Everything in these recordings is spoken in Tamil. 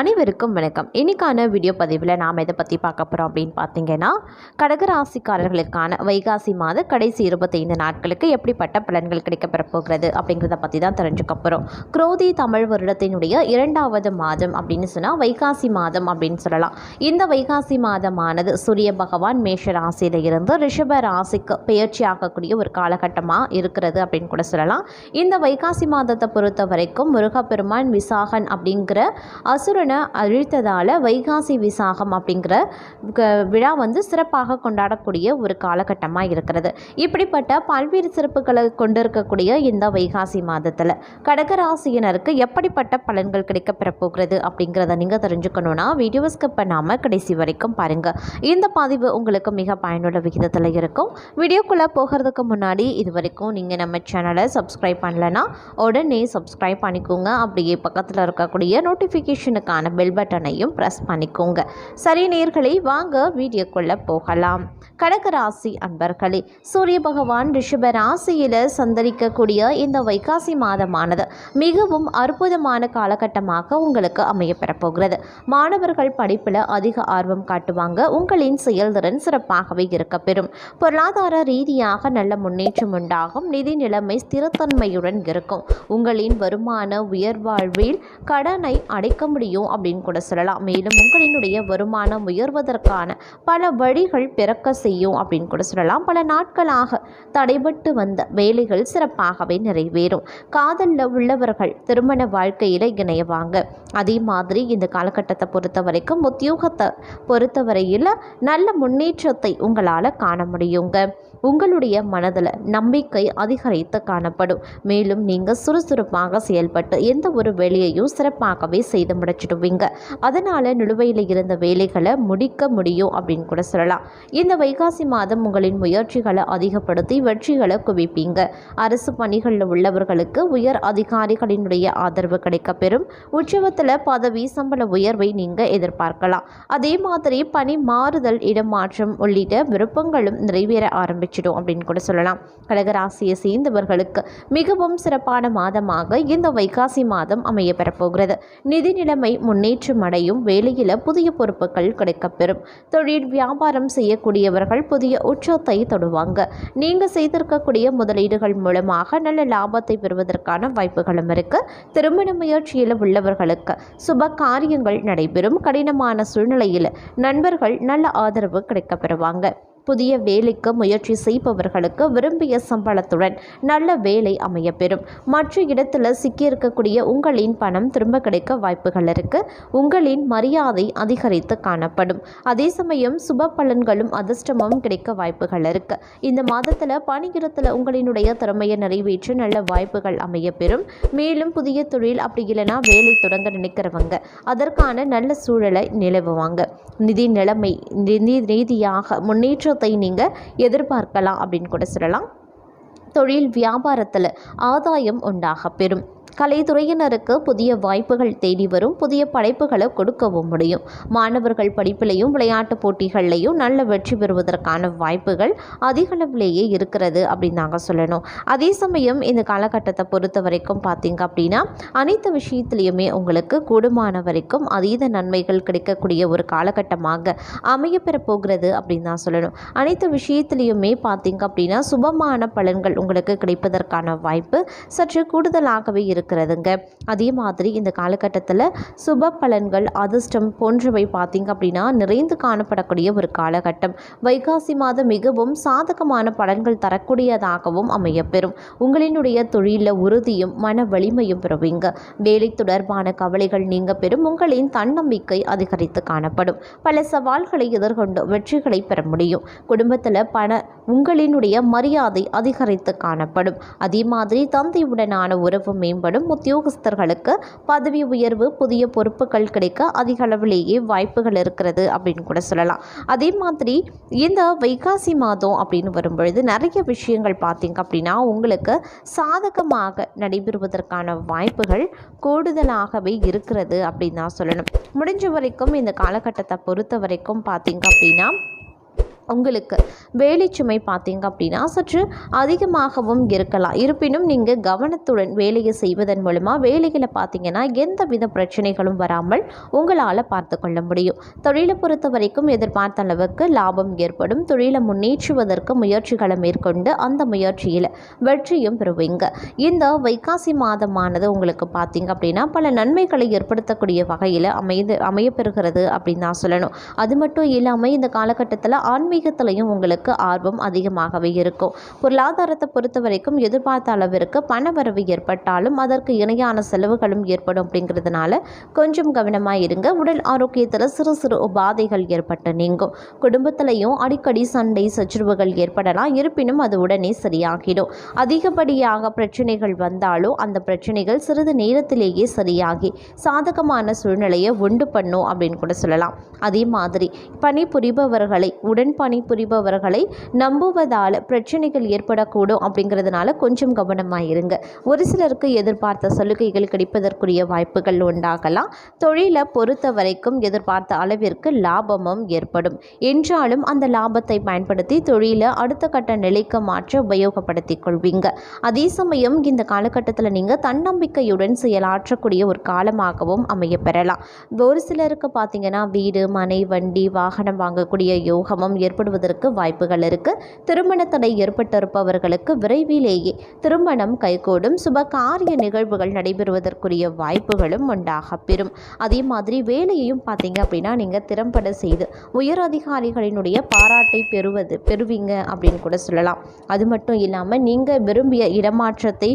அனைவருக்கும் வணக்கம். இன்னைக்கான வீடியோ பதிவில் நாம் எதை பற்றி பார்க்க போகிறோம் அப்படின்னு பார்த்தீங்கன்னா கடகராசிக்காரர்களுக்கான வைகாசி மாத கடைசி இருபத்தைந்து நாட்களுக்கு எப்படிப்பட்ட பலன்கள் கிடைக்கப்பெற போகிறது அப்படிங்கிறத பற்றி தான் தெரிஞ்சுக்க போகிறோம் குரோதி தமிழ் வருடத்தினுடைய இரண்டாவது மாதம் அப்படின்னு சொன்னால் வைகாசி மாதம் அப்படின்னு சொல்லலாம். இந்த வைகாசி மாதமானது சூரிய பகவான் மேஷ ராசியில் இருந்து ரிஷப ராசிக்கு பெயர்ச்சி ஆகக்கூடிய ஒரு காலகட்டமாக இருக்கிறது அப்படின்னு கூட சொல்லலாம். இந்த வைகாசி மாதத்தை பொறுத்த வரைக்கும் முருகப்பெருமான் விசாகன் அப்படிங்கிற அசுர அசுரனை அழித்ததால் வைகாசி விசாகம் அப்படிங்கிற க- விழா வந்து சிறப்பாக கொண்டாடக்கூடிய ஒரு காலகட்டமாக இருக்கிறது. இப்படிப்பட்ட பல்வேறு சிறப்புகளை கொண்டிருக்கக்கூடிய இந்த வைகாசி மாதத்தில் கடகராசியினருக்கு எப்படிப்பட்ட பலன்கள் கிடைக்கப்பெற போகிறது அப்படிங்கிறத நீங்கள் தெரிஞ்சுக்கணுன்னா வீடியோஸ்க்கு ஸ்கிப் பண்ணாமல் கடைசி வரைக்கும் பாருங்கள் இந்த பதிவு உங்களுக்கு மிக பயனுள்ள விகிதத்தில் இருக்கும். வீடியோக்குள்ளே போகிறதுக்கு முன்னாடி இது வரைக்கும் நீங்கள் நம்ம சேனலை சப்ஸ்கிரைப் பண்ணலைன்னா உடனே சப்ஸ்கிரைப் பண்ணிக்கோங்க. அப்படியே பக்கத்தில் இருக்கக்கூடிய நோட்டிஃபிகேஷனுக்கான பெல் பட்டனையும் ப்ரெஸ் பண்ணிக்கோங்க. சரி நேர்களை வாங்க வீடியோக்குள்ளே போகலாம். கடகராசி அன்பர்களே சூரிய பகவான் ரிஷப ராசியில் சந்தரிக்கக்கூடிய இந்த வைகாசி மாதமானது மிகவும் அற்புதமான காலகட்டமாக உங்களுக்கு அமையப்பெறப்போகிறது மாணவர்கள் படிப்பில் அதிக ஆர்வம் காட்டுவாங்க. உங்களின் செயல்திறன் சிறப்பாகவே இருக்கப்பெறும் பொருளாதார ரீதியாக நல்ல முன்னேற்றம் உண்டாகும். நிதி நிலைமை ஸ்திரத்தன்மையுடன் இருக்கும். உங்களின் வருமான உயர்வாழ்வில் கடனை அடைக்க முடியும். அப்படின்னு கூட சொல்லலாம். மேலும் உங்களினுடைய வருமானம் உயர்வதற்கான பல வழிகள் பிறக்க செய்யும் அப்படின்னு கூட சொல்லலாம். பல நாட்களாக தடைபட்டு வந்த வேலைகள் சிறப்பாகவே நிறைவேறும். காதலில் உள்ளவர்கள் திருமண வாழ்க்கையில் இணையவாங்க. அதே மாதிரி இந்த காலகட்டத்தை பொறுத்த வரைக்கும் உத்தியோகத்தை பொறுத்தவரையில் நல்ல முன்னேற்றத்தை உங்களால் காண முடியுங்க. உங்களுடைய மனதில் நம்பிக்கை அதிகரித்து காணப்படும். மேலும் நீங்கள் சுறுசுறுப்பாக செயல்பட்டு எந்த ஒரு வேலையையும் சிறப்பாகவே செய்து முடிச்சிடுவீங்க. அதனால் நிலுவையில் இருந்த வேலைகளை முடிக்க முடியும் அப்படின்னு கூட சொல்லலாம். இந்த வைகாசி மாதம் உங்களின் முயற்சிகளை அதிகப்படுத்தி வெற்றிகளை குவிப்பீங்க. அரசு பணிகளில் உள்ளவர்களுக்கு உயர் அதிகாரிகளினுடைய ஆதரவு கிடைக்கப்பெறும். உற்சவத்தில் பதவி சம்பள உயர்வை நீங்கள் எதிர்பார்க்கலாம். அதே மாதிரி பணி மாறுதல் இடமாற்றம் உள்ளிட்ட விருப்பங்களும் நிறைவேற அமைச்சிடும் அப்படின்னு கூட சொல்லலாம். கடகராசியை சேர்ந்தவர்களுக்கு மிகவும் சிறப்பான மாதமாக இந்த வைகாசி மாதம் அமைய பெறப்போகிறது நிதி நிலைமை முன்னேற்றம் அடையும் வேலையில் புதிய பொறுப்புகள் கிடைக்கப்பெறும். தொழில் வியாபாரம் செய்யக்கூடியவர்கள் புதிய உச்சத்தை தொடுவாங்க. நீங்கள் செய்திருக்கக்கூடிய முதலீடுகள் மூலமாக நல்ல லாபத்தை பெறுவதற்கான வாய்ப்புகளும் இருக்கு. திருமண முயற்சியில் உள்ளவர்களுக்கு சுப காரியங்கள் நடைபெறும். கடினமான சூழ்நிலையில் நண்பர்கள் நல்ல ஆதரவு கிடைக்கப்பெறுவாங்க. புதிய வேலைக்கு முயற்சி செய்பவர்களுக்கு விரும்பிய சம்பளத்துடன் நல்ல வேலை அமையப்பெறும். மற்ற இடத்துல சிக்கியிருக்கக்கூடிய உங்களின் பணம் திரும்ப கிடைக்க வாய்ப்புகள் இருக்கு. உங்களின் மரியாதை அதிகரித்து காணப்படும். அதே சமயம் சுப பலன்களும் அதிர்ஷ்டமும் கிடைக்க வாய்ப்புகள் இருக்கு. இந்த மாதத்தில் பணியிடத்தில் உங்களினுடைய திறமையை நிறைவேற்ற நல்ல வாய்ப்புகள் அமையப்பெறும். மேலும் புதிய தொழில் அப்படி இல்லைன்னா வேலை தொடங்க நினைக்கிறவங்க அதற்கான நல்ல சூழலை நிலவுவாங்க. நிதி நிலைமை நிதி ரீதியாக முன்னேற்றத்தை நீங்கள் எதிர்பார்க்கலாம் அப்படின்னு கூட சொல்லலாம். தொழில் வியாபாரத்தில் ஆதாயம் உண்டாக பெறும். கலைத்துறையினருக்கு புதிய வாய்ப்புகள் தேடி வரும் புதிய படைப்புகளை கொடுக்கவும் முடியும். மாணவர்கள் படிப்பிலையும் விளையாட்டு போட்டிகள்லையும் நல்ல வெற்றி பெறுவதற்கான வாய்ப்புகள் அதிகளவிலேயே இருக்கிறது அப்படின்னு நாங்கள் சொல்லணும். அதே சமயம் இந்த காலகட்டத்தை பொறுத்த வரைக்கும் பார்த்தீங்க அப்படின்னா அனைத்து விஷயத்துலையுமே உங்களுக்கு கூடுமான வரைக்கும் அதீத நன்மைகள் கிடைக்கக்கூடிய ஒரு காலகட்டமாக அமையப்பெற போகிறது அப்படின்னு தான் சொல்லணும். அனைத்து விஷயத்துலையுமே பார்த்தீங்க அப்படின்னா சுபமான பலன்கள் உங்களுக்கு கிடைப்பதற்கான வாய்ப்பு சற்று கூடுதலாகவே இருக்கிறதுங்க. அதே மாதிரி இந்த காலகட்டத்தில் சுப பலன்கள் அதிர்ஷ்டம் போன்றவை பார்த்திங்க அப்படின்னா நிறைந்து காணப்படக்கூடிய ஒரு காலகட்டம். வைகாசி மாதம் மிகவும் சாதகமான பலன்கள் தரக்கூடியதாகவும் அமையப்பெறும். உங்களினுடைய தொழிலில் உறுதியும் மன வலிமையும் பெறுவீங்க. வேலை தொடர்பான கவலைகள் நீங்க பெறும். உங்களின் தன்னம்பிக்கை அதிகரித்து காணப்படும். பல சவால்களை எதிர்கொண்டு வெற்றிகளை பெற முடியும். குடும்பத்தில் பண உங்களினுடைய மரியாதை அதிகரித்து காணப்படும். அதே மாதிரி தந்தையுடனான உறவு மேம்படும். உத்தியோகஸ்தர்களுக்கு பதவி உயர்வு புதிய பொறுப்புகள் கிடைக்க அதிக அளவிலேயே வாய்ப்புகள் இருக்கிறது அப்படின்னு கூட சொல்லலாம். அதே மாதிரி இந்த வைகாசி மாதம் அப்படின்னு வரும்பொழுது நிறைய விஷயங்கள் பார்த்தீங்க அப்படின்னா உங்களுக்கு சாதகமாக நடைபெறுவதற்கான வாய்ப்புகள் கூடுதலாகவே இருக்கிறது அப்படின்னு தான் சொல்லணும். முடிஞ்ச வரைக்கும் இந்த காலகட்டத்தை பொறுத்த வரைக்கும் பார்த்தீங்க அப்படின்னா உங்களுக்கு. வேலை சுமை பார்த்தீங்க அப்படின்னா சற்று அதிகமாகவும் இருக்கலாம். இருப்பினும் நீங்கள் கவனத்துடன் வேலையை செய்வதன் மூலமாக வேலைகளை பார்த்தீங்கன்னா எந்த வித பிரச்சனைகளும் வராமல் உங்களால் பார்த்து கொள்ள முடியும். தொழிலை பொறுத்த வரைக்கும் எதிர்பார்த்த அளவுக்கு லாபம் ஏற்படும். தொழிலை முன்னேற்றுவதற்கு முயற்சிகளை மேற்கொண்டு அந்த முயற்சியில் வெற்றியும் பெறுவீங்க. இந்த வைகாசி மாதமானது உங்களுக்கு பார்த்தீங்க அப்படின்னா பல நன்மைகளை ஏற்படுத்தக்கூடிய வகையில் அமைது அமையப்பெறுகிறது அப்படின்னு தான் சொல்லணும். அது மட்டும் இல்லாமல் இந்த காலகட்டத்தில் ஆன்மீக ஆன்மீகத்திலையும் உங்களுக்கு ஆர்வம் அதிகமாகவே இருக்கும். பொருளாதாரத்தை பொறுத்த வரைக்கும் எதிர்பார்த்த அளவிற்கு பணவரவு ஏற்பட்டாலும் அதற்கு இணையான செலவுகளும் ஏற்படும் அப்படிங்கிறதுனால கொஞ்சம் கவனமாக இருங்க. உடல் ஆரோக்கியத்தில் சிறு சிறு உபாதைகள் ஏற்பட்டு நீங்கும். குடும்பத்திலையும் அடிக்கடி சண்டை சச்சரவுகள் ஏற்படலாம். இருப்பினும் அது உடனே சரியாகிடும். அதிகப்படியாக பிரச்சனைகள் வந்தாலும் அந்த பிரச்சனைகள் சிறிது நேரத்திலேயே சரியாகி சாதகமான சூழ்நிலையை உண்டு பண்ணும் அப்படின்னு கூட சொல்லலாம். அதே மாதிரி பணிபுரிபவர்களை உடன்பா பணிபுரிபவர்களை நம்புவதால் பிரச்சனைகள் ஏற்படக்கூடும் அப்படிங்கிறதுனால கொஞ்சம் கவனமாக இருங்க ஒரு சிலருக்கு எதிர்பார்த்த சலுகைகள் கிடைப்பதற்குரிய வாய்ப்புகள் உண்டாகலாம். தொழிலை பொறுத்த வரைக்கும் எதிர்பார்த்த அளவிற்கு லாபமும் ஏற்படும். என்றாலும் அந்த லாபத்தை பயன்படுத்தி தொழிலை அடுத்த கட்ட நிலைக்கு மாற்ற உபயோகப்படுத்திக் கொள்வீங்க. அதே சமயம் இந்த காலகட்டத்தில் நீங்கள் தன்னம்பிக்கையுடன் செயலாற்றக்கூடிய ஒரு காலமாகவும் அமைய பெறலாம் ஒரு சிலருக்கு பார்த்தீங்கன்னா வீடு மனை வண்டி வாகனம் வாங்கக்கூடிய யோகமும் ஏற்படுவதற்கு வாய்ப்புகள் இருக்குது திருமண தடை ஏற்பட்டிருப்பவர்களுக்கு விரைவிலேயே திருமணம் கைகூடும். சுப காரிய நிகழ்வுகள் நடைபெறுவதற்குரிய வாய்ப்புகளும் உண்டாக பெறும். அதே மாதிரி வேலையையும் பார்த்தீங்க அப்படின்னா நீங்கள் திறம்பட செய்து உயர் அதிகாரிகளினுடைய பாராட்டை பெறுவது பெறுவீங்க அப்படின்னு கூட சொல்லலாம். அது மட்டும் இல்லாமல் நீங்கள் விரும்பிய இடமாற்றத்தை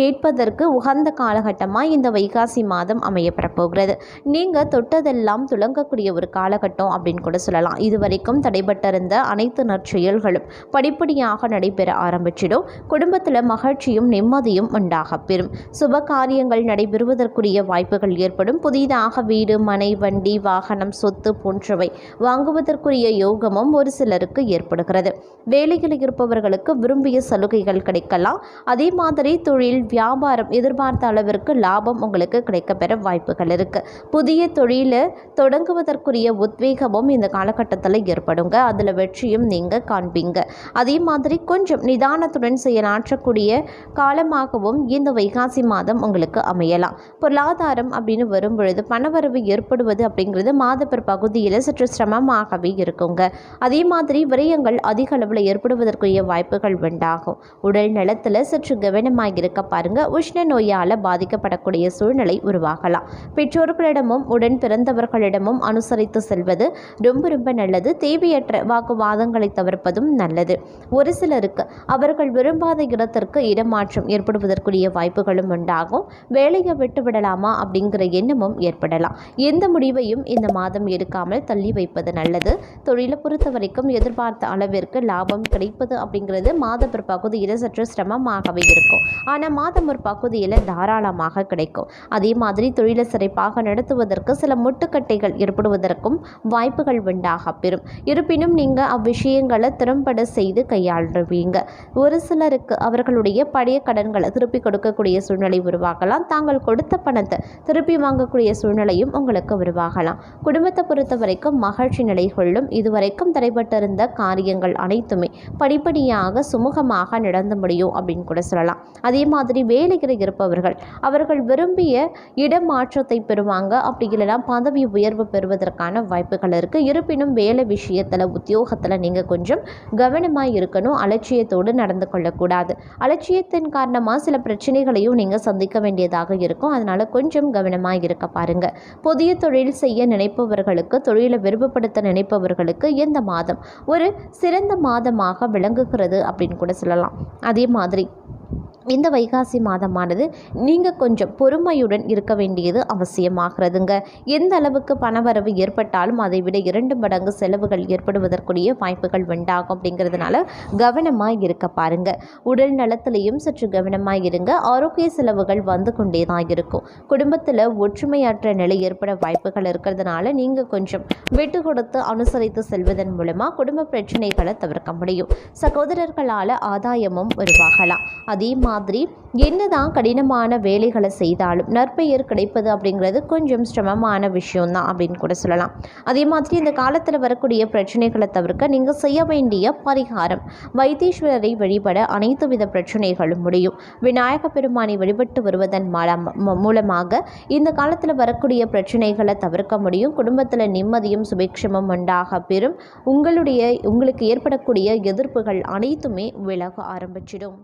கேட்பதற்கு உகந்த காலகட்டமாக இந்த வைகாசி மாதம் அமையப்பெறப் நீங்க நீங்கள் தொட்டதெல்லாம் துளங்கக்கூடிய ஒரு காலகட்டம் அப்படின்னு கூட சொல்லலாம். இதுவரைக்கும் தடைபட்டிருந்த அனைத்து நற்செயல்களும் படிப்படியாக நடைபெற ஆரம்பிச்சிடும். குடும்பத்தில் மகிழ்ச்சியும் நிம்மதியும் உண்டாக பெறும். சுப காரியங்கள் நடைபெறுவதற்குரிய வாய்ப்புகள் ஏற்படும். புதிதாக வீடு மனை வண்டி வாகனம் சொத்து போன்றவை வாங்குவதற்குரிய யோகமும் ஒரு சிலருக்கு ஏற்படுகிறது. வேலையில் இருப்பவர்களுக்கு விரும்பிய சலுகைகள் கிடைக்கலாம். அதே மாதிரி தொழில் வியாபாரம் எதிர்பார்த்த அளவிற்கு லாபம் உங்களுக்கு கிடைக்கப்பெற வாய்ப்புகள் இருக்கு. புதிய தொழிலை தொடங்குவதற்குரிய உத்வேகமும் இந்த காலகட்டத்தில் ஏற்படுங்க. அதில் வெற்றியும் நீங்கள் காண்பீங்க. அதே மாதிரி கொஞ்சம் நிதானத்துடன் செயலாற்றக்கூடிய காலமாகவும் இந்த வைகாசி மாதம் உங்களுக்கு அமையலாம். பொருளாதாரம் அப்படின்னு வரும் பொழுது பணவரவு ஏற்படுவது அப்படிங்கிறது மாதப்பர் பகுதியில் சற்று சிரமமாகவே இருக்குங்க. அதே மாதிரி விரயங்கள் அதிக அளவில் ஏற்படுவதற்குரிய வாய்ப்புகள் உண்டாகும். உடல் நலத்தில் சற்று கவனமாக இருக்க பாருங்க. உஷ்ண நோயால் பாதிக்கப்படக்கூடிய சூழ்நிலை உருவாகலாம். பெற்றோர்களிடமும் உடன் பிறந்தவர்களிடமும் அனுசரித்து செல்வது ரொம்ப ரொம்ப நல்லது. தேவையற்ற வாக்குவாதங்களை தவிர்ப்பதும் நல்லது. ஒரு சிலருக்கு அவர்கள் விரும்பாத இடத்திற்கு இடமாற்றம் ஏற்படுவதற்குரிய வாய்ப்புகளும் உண்டாகும். வேலையை விட்டு விடலாமா அப்படிங்கிற எண்ணமும் ஏற்படலாம். எந்த முடிவையும் இந்த மாதம் எடுக்காமல் தள்ளி வைப்பது நல்லது. தொழிலை பொறுத்த வரைக்கும் எதிர்பார்த்த அளவிற்கு லாபம் கிடைப்பது அப்படிங்கிறது மாத பிற்பகுதியில் சற்று சிரமமாகவே இருக்கும். ஆனால் மாதம் ஒரு பகுதியில் தாராளமாக கிடைக்கும். அதே மாதிரி தொழிலை சிறப்பாக நடத்துவதற்கு சில முட்டுக்கட்டைகள் ஏற்படுவதற்கும் வாய்ப்புகள் உண்டாக பெறும். இருப்பினும் நீங்கள் அவ்விஷயங்களை திறம்பட செய்து கையாளுவீங்க. ஒரு சிலருக்கு அவர்களுடைய பழைய கடன்களை திருப்பி கொடுக்கக்கூடிய சூழ்நிலை உருவாகலாம். தாங்கள் கொடுத்த பணத்தை திருப்பி வாங்கக்கூடிய சூழ்நிலையும் உங்களுக்கு உருவாகலாம். குடும்பத்தை பொறுத்த வரைக்கும் மகிழ்ச்சி நிலை கொள்ளும் இதுவரைக்கும் தடைபட்டிருந்த காரியங்கள் அனைத்துமே படிப்படியாக சுமூகமாக நடந்து முடியும் அப்படின்னு கூட சொல்லலாம். அதே மாதிரி வேலையில் இருப்பவர்கள் அவர்கள் விரும்பிய இடமாற்றத்தை பெறுவாங்க. அப்படி இல்லைனா பதவி உயர்வு பெறுவதற்கான வாய்ப்புகள் இருக்குது இருப்பினும் வேலை விஷயத்தில் யோகத்தில் நீங்கள் கொஞ்சம் கவனமாக இருக்கணும் அலட்சியத்தோடு நடந்து கொள்ளக்கூடாது. அலட்சியத்தின் காரணமாக சில பிரச்சனைகளையும் நீங்கள் சந்திக்க வேண்டியதாக இருக்கும். அதனால் கொஞ்சம் கவனமாக இருக்க பாருங்க. புதிய தொழில் செய்ய நினைப்பவர்களுக்கு தொழிலை விருப்பப்படுத்த நினைப்பவர்களுக்கு இந்த மாதம்? ஒரு சிறந்த மாதமாக விளங்குகிறது அப்படின்னு கூட சொல்லலாம். அதே மாதிரி இந்த வைகாசி மாதமானது நீங்கள் கொஞ்சம் பொறுமையுடன் இருக்க வேண்டியது அவசியமாகிறதுங்க. எந்த அளவுக்கு பணவரவு ஏற்பட்டாலும் அதை விட இரண்டு மடங்கு செலவுகள் ஏற்படுவதற்குரிய வாய்ப்புகள் உண்டாகும் அப்படிங்கிறதுனால கவனமாக இருக்க பாருங்க. உடல் நலத்திலையும் சற்று கவனமாக இருங்க. ஆரோக்கிய செலவுகள் வந்து கொண்டே தான் இருக்கும். குடும்பத்தில் ஒற்றுமையற்ற நிலை ஏற்பட வாய்ப்புகள் இருக்கிறதுனால நீங்கள் கொஞ்சம் விட்டு கொடுத்து அனுசரித்து செல்வதன் மூலமாக குடும்ப பிரச்சனைகளை தவிர்க்க முடியும். சகோதரர்களால் ஆதாயமும் உருவாகலாம். அதே மாதிரி மாதிரி என்னதான் கடினமான வேலைகளை செய்தாலும் நற்பெயர் கிடைப்பது அப்படிங்கிறது கொஞ்சம் சிரமமான விஷயம்தான் அப்படின்னு கூட சொல்லலாம். அதே மாதிரி இந்த காலத்தில் வரக்கூடிய பிரச்சனைகளை தவிர்க்க நீங்கள் செய்ய வேண்டிய பரிகாரம். வைத்தீஸ்வரரை வழிபட அனைத்து வித பிரச்சனைகளும் முடியும். விநாயக பெருமானை வழிபட்டு வருவதன் மூலம் மூலமாக இந்த காலத்தில் வரக்கூடிய பிரச்சனைகளை தவிர்க்க முடியும். குடும்பத்தில் நிம்மதியும் சுபிக்ஷமும் உண்டாக பெறும். உங்களுடைய உங்களுக்கு ஏற்படக்கூடிய எதிர்ப்புகள் அனைத்துமே விலக ஆரம்பிச்சிடும்.